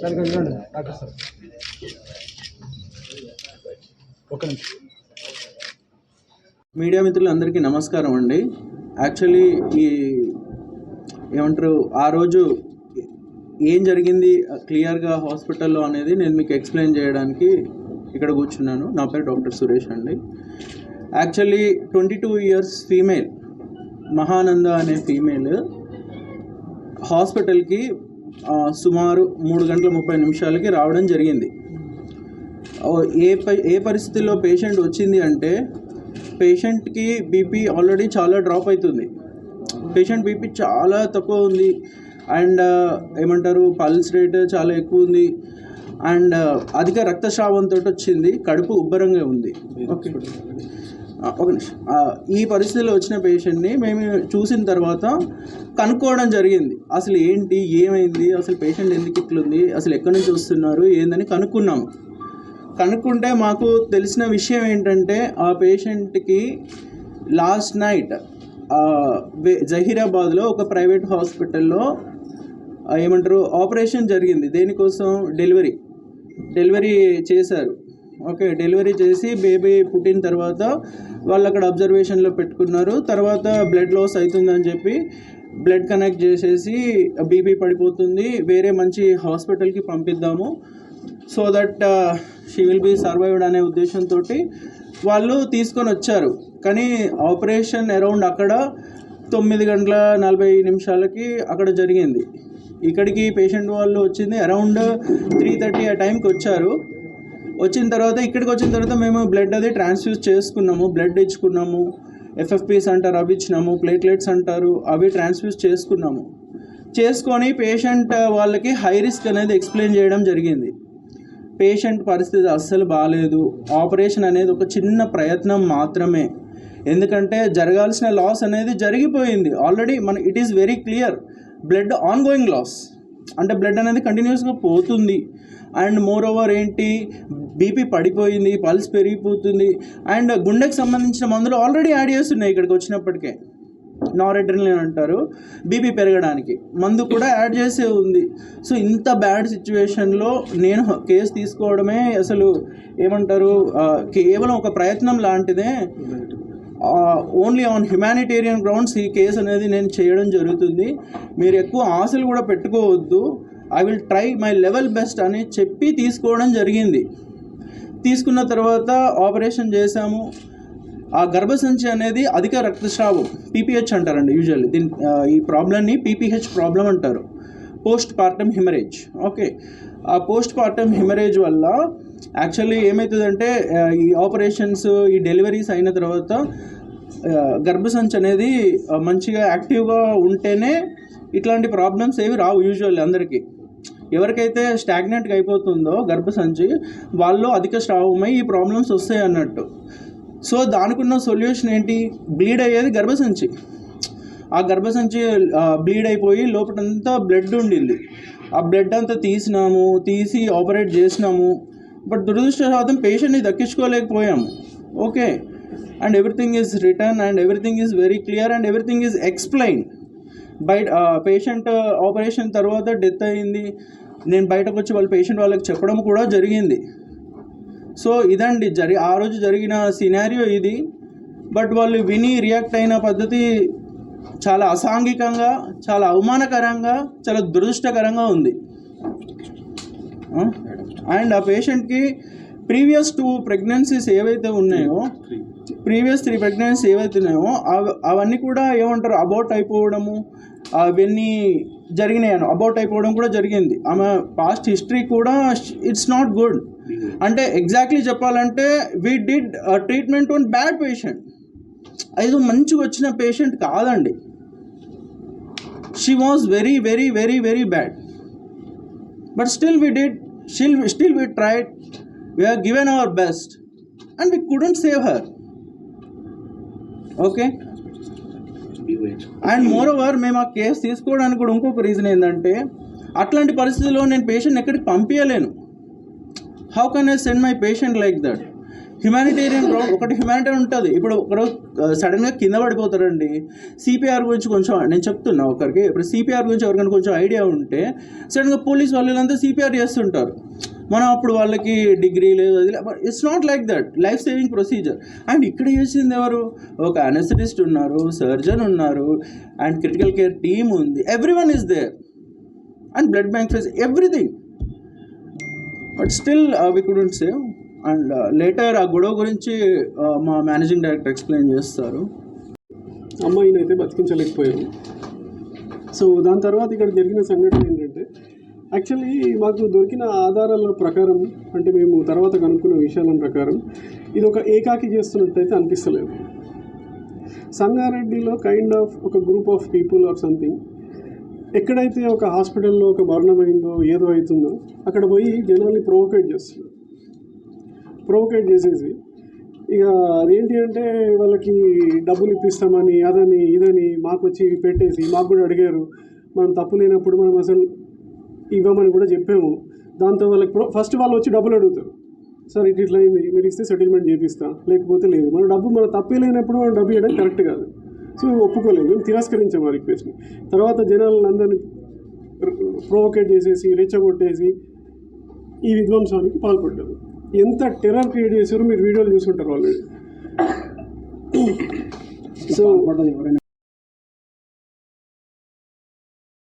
Sir ఇక్కడ చూడండి doctor sir నిమిషం. మీడియా మిత్రులందరికీ నమస్కారం అండి. యాక్చువల్లీ ఈ ఏమంటారు ఆ రోజు ఏం జరిగింది క్లియర్గా హాస్పిటల్లో అనేది నేను మీకు ఎక్స్ప్లెయిన్ చేయడానికి ఇక్కడ కూర్చున్నాను. నా పేరు డాక్టర్ సురేష్ అండి. Actually twenty two years female Mahananda అనే ఫీమేల్ హాస్పిటల్కి సుమారు మూడు గంటల ముప్పై నిమిషాలకి రావడం జరిగింది. ఏ ప- ఏ పరిస్థితిలో పేషెంట్ వచ్చింది అంటే పేషెంట్కి బీపీ ఆల్రెడీ చాలా డ్రాప్ అవుతుంది పేషెంట్ బీపీ చాలా తక్కువ ఉంది. అండ్ ఏమంటారు పల్స్ రేట్ చాలా ఎక్కువ ఉంది. అండ్ అధిక రక్తస్రావంతో వచ్చింది. కడుపు ఉబ్బరంగా ఉంది. ఓకే. ఒక నిమిషం. ఈ పరిస్థితిలో వచ్చిన పేషెంట్ని మేము చూసిన తర్వాత కనుక్కోవడం జరిగింది. అసలు ఏంటి? ఏమైంది? అసలు పేషెంట్ ఎందుకు ఇట్లుంది అసలు ఎక్కడి నుంచి వస్తున్నారు? ఏందని కనుక్కున్నాము. కనుక్కుంటే మాకు తెలిసిన విషయం ఏంటంటే ఆ పేషెంట్కి లాస్ట్ నైట్ జహీరాబాద్లో ఒక ప్రైవేట్ హాస్పిటల్లో ఏమంటారు ఆపరేషన్ జరిగింది. దేనికోసం? డెలివరీ. డెలివరీ చేశారు. ఓకే డెలివరీ చేసి బేబీ పుట్టిన తర్వాత వాళ్ళు అక్కడ అబ్జర్వేషన్లో పెట్టుకున్నారు. తర్వాత బ్లడ్ లాస్ అవుతుందని చెప్పి బ్లడ్ కనెక్ట్ చేసేసి బీపీ పడిపోతుంది. వేరే మంచి హాస్పిటల్కి పంపిద్దాము. So that she will be survived అనే ఉద్దేశంతో వాళ్ళు తీసుకొని వచ్చారు. కానీ ఆపరేషన్ అరౌండ్ అక్కడ తొమ్మిది గంటల నలభై నిమిషాలకి అక్కడ జరిగింది. ఇక్కడికి పేషెంట్ వాళ్ళు వచ్చింది అరౌండ్ త్రీ థర్టీ ఆ టైంకి వచ్చారు. వచ్చిన తర్వాత ఇక్కడికి వచ్చిన తర్వాత మేము బ్లడ్ అది ట్రాన్స్ఫ్యూజ్ చేసుకున్నాము. బ్లడ్ ఇచ్చుకున్నాము. ఎఫ్ఎఫ్పీస్ అంటారు అవి ఇచ్చినాము. ప్లేట్లెట్స్ అంటారు అవి ట్రాన్స్ఫ్యూజ్ చేసుకున్నాము. చేసుకొని పేషెంట్ వాళ్ళకి హై రిస్క్ అనేది ఎక్స్ప్లెయిన్ చేయడం జరిగింది. పేషెంట్ పరిస్థితి అస్సలు బాగాలేదు ఆపరేషన్ అనేది ఒక చిన్న ప్రయత్నం మాత్రమే. ఎందుకంటే జరగాల్సిన లాస్ అనేది జరిగిపోయింది. ఆల్రెడీ మన it is very clear blood ongoing loss అంటే బ్లడ్ అనేది కంటిన్యూస్గా పోతుంది. అండ్ మోర్ ఓవర్ ఏంటి బీపీ పడిపోయింది పల్స్ పెరిగిపోతుంది. అండ్ గుండెకి సంబంధించిన మందులు ఆల్రెడీ యాడ్ చేస్తున్నాయి ఇక్కడికి వచ్చినప్పటికే. నారెడ్రిన్ అంటారు. బీపీ పెరగడానికి. మందు కూడా యాడ్ చేసే ఉంది. సో ఇంత బ్యాడ్ సిచ్యువేషన్లో నేను కేసు తీసుకోవడమే అసలు ఏమంటారు? కేవలం ఒక ప్రయత్నం లాంటిదే. ఓన్లీ ఆన్ హ్యుమానిటేరియన్ గ్రౌండ్స్ ఈ కేసు అనేది నేను చేయడం జరుగుతుంది. మీరు ఎక్కువ ఆశలు కూడా పెట్టుకోవద్దు. I will try my level best అని చెప్పి తీసుకోవడం జరిగింది. తీసుకున్న తర్వాత ఆపరేషన్ చేశాము. ఆ గర్భసంచి అనేది అధిక రక్తస్రావం పీపీహెచ్ అంటారండి యూజువల్లీ దీని ఈ ప్రాబ్లమ్ని పీపీహెచ్ ప్రాబ్లం అంటారు. పోస్ట్ పార్టమ్ హిమరేజ్ ఓకే ఆ పోస్ట్ పార్టమ్ హిమరేజ్ వల్ల యాక్చువల్లీ ఏమవుతుందంటే ఈ ఆపరేషన్స్ ఈ డెలివరీస్ అయిన తర్వాత గర్భసంచి అనేది మంచిగా యాక్టివ్గా ఉంటేనే ఇట్లాంటి ప్రాబ్లమ్స్ ఏవి రావు యూజువల్లీ అందరికీ. ఎవరికైతే స్టాగ్నెంట్గా అయిపోతుందో గర్భసంచి వాళ్ళు అధిక స్రావమై ఈ ప్రాబ్లమ్స్ వస్తాయి అన్నట్టు. సో దానికి ఉన్న సొల్యూషన్ ఏంటి? బ్లీడ్ అయ్యేది గర్భసంచి. ఆ గర్భసంచి బ్లీడ్ అయిపోయి లోపలంతా బ్లడ్ ఉండింది. ఆ బ్లడ్ అంతా తీసినాము తీసి ఆపరేట్ చేసినాము. బట్ దురదృష్టశాతం పేషెంట్ని దక్కించుకోలేకపోయాము. Okay and everything is return and everything is very clear and everything is explain బయట పేషెంట్ ఆపరేషన్ తర్వాత డెత్ అయింది. నేను బయటకు వచ్చి వాళ్ళ పేషెంట్ వాళ్ళకి చెప్పడం కూడా జరిగింది. సో ఇదండి జరి ఆ రోజు జరిగిన సినారియో ఇది. బట్ వాళ్ళు విని రియాక్ట్ అయిన పద్ధతి చాలా అసాంఘికంగా చాలా అవమానకరంగా చాలా దురదృష్టకరంగా ఉంది. అండ్ ఆ పేషెంట్కి ప్రీవియస్ టూ ప్రెగ్నెన్సీస్ ఏవైతే ఉన్నాయో ప్రీవియస్ త్రీ ప్రెగ్నెన్సీస్ ఏవైతే ఉన్నాయో అవ- అవన్నీ కూడా ఏమంటారు అబౌట్ అయిపోవడము అవన్నీ జరిగినాయి అబౌట్ అయిపోవడం కూడా జరిగింది. ఆమె పాస్ట్ హిస్టరీ కూడా ఇట్స్ నాట్ గుడ్. అంటే ఎగ్జాక్ట్లీ చెప్పాలంటే we did treatment on bad patient. ఐదు మంచిగా వచ్చిన పేషెంట్ కాదండి. She was very very very very bad but still we did still still we tried we are given our best and we couldn't save her okay and moreover మేము ఆ case తీసుకోవడానికి కూడా ఇంకొక reason ఏంటంటే అట్లాంటి పరిస్థితుల్లో నేను పేషెంట్ ఎక్కడికి పంపించలేను how can I send my patient like that humanitarian ఒకటి హ్యుమానిటేరియన్ ఉంటుంది. ఇప్పుడు ఒకరు సడన్గా కింద పడిపోతారండి సిపిఆర్ గురించి కొంచెం నేను చెప్తున్నా ఒకరికి. ఇప్పుడు సిపిఆర్ గురించి ఎవరికైనా కొంచెం ఐడియా ఉంటే సడన్గా పోలీస్ వాళ్ళంతా సిపిఆర్ చేస్తుంటారు. మనం అప్పుడు వాళ్ళకి డిగ్రీ లేదు అది it's not like that life saving procedure and ఇక్కడ చేసింది ఎవరు? ఒక అనస్థిటిస్ట్ ఉన్నారు సర్జన్ ఉన్నారు అండ్ క్రిటికల్ కేర్ టీమ్ ఉంది. Everyone is there and blood bank fees everything but still we couldn't save and uh, later ఆ గొడవ గురించి uh, మా మేనేజింగ్ డైరెక్టర్ ఎక్స్ప్లెయిన్ చేస్తారు. అమ్మాయిని అయితే బతికించలేకపోయారు. సో దాని తర్వాత ఇక్కడ జరిగిన సంఘటన ఏంటంటే యాక్చువల్లీ మాకు దొరికిన ఆధారాల ప్రకారం అంటే మేము తర్వాత కనుక్కున్న విషయాల ప్రకారం ఇది ఒక ఏకాకి చేస్తున్నట్టయితే అనిపిస్తలేదు. సంగారెడ్డిలో కైండ్ ఆఫ్ ఒక group of people or something ఎక్కడైతే ఒక హాస్పిటల్లో ఒక మరణమైందో ఏదో అవుతుందో అక్కడ పోయి జనాల్ని ప్రొవోకేట్ చేస్తున్నారు. ప్రొవోకేట్ చేసేసి. ఇక అదేంటి అంటే వాళ్ళకి డబ్బులు ఇప్పిస్తామని అదని ఇదని మాకు వచ్చి పెట్టేసి మాకు కూడా అడిగారు. మనం తప్పు లేనప్పుడు మనం అసలు ఇవ్వమని కూడా చెప్పాము. దాంతో వాళ్ళకి ప్రో ఫస్ట్ వాళ్ళు వచ్చి డబ్బులు అడుగుతారు. సార్ ఇట్ ఇట్లా అయింది మీరు ఇస్తే సెటిల్మెంట్ చేపిస్తా. లేకపోతే లేదు. మన డబ్బు మన తప్పే లేనప్పుడు మనం డబ్బు ఇవ్వడం కరెక్ట్ కాదు. సో ఒప్పుకోలేదు. మేము తిరస్కరించాము ఆ రిక్వెస్ట్ని తర్వాత జనాలను అందరిని ప్రొవోకేట్ చేసేసి రెచ్చగొట్టేసి ఈ విధ్వంసానికి పాల్పడ్డారు ఎంత టెర్రర్ క్రియేట్ చేశారో మీరు వీడియోలు చూసుంటారు ఆల్రెడీ సో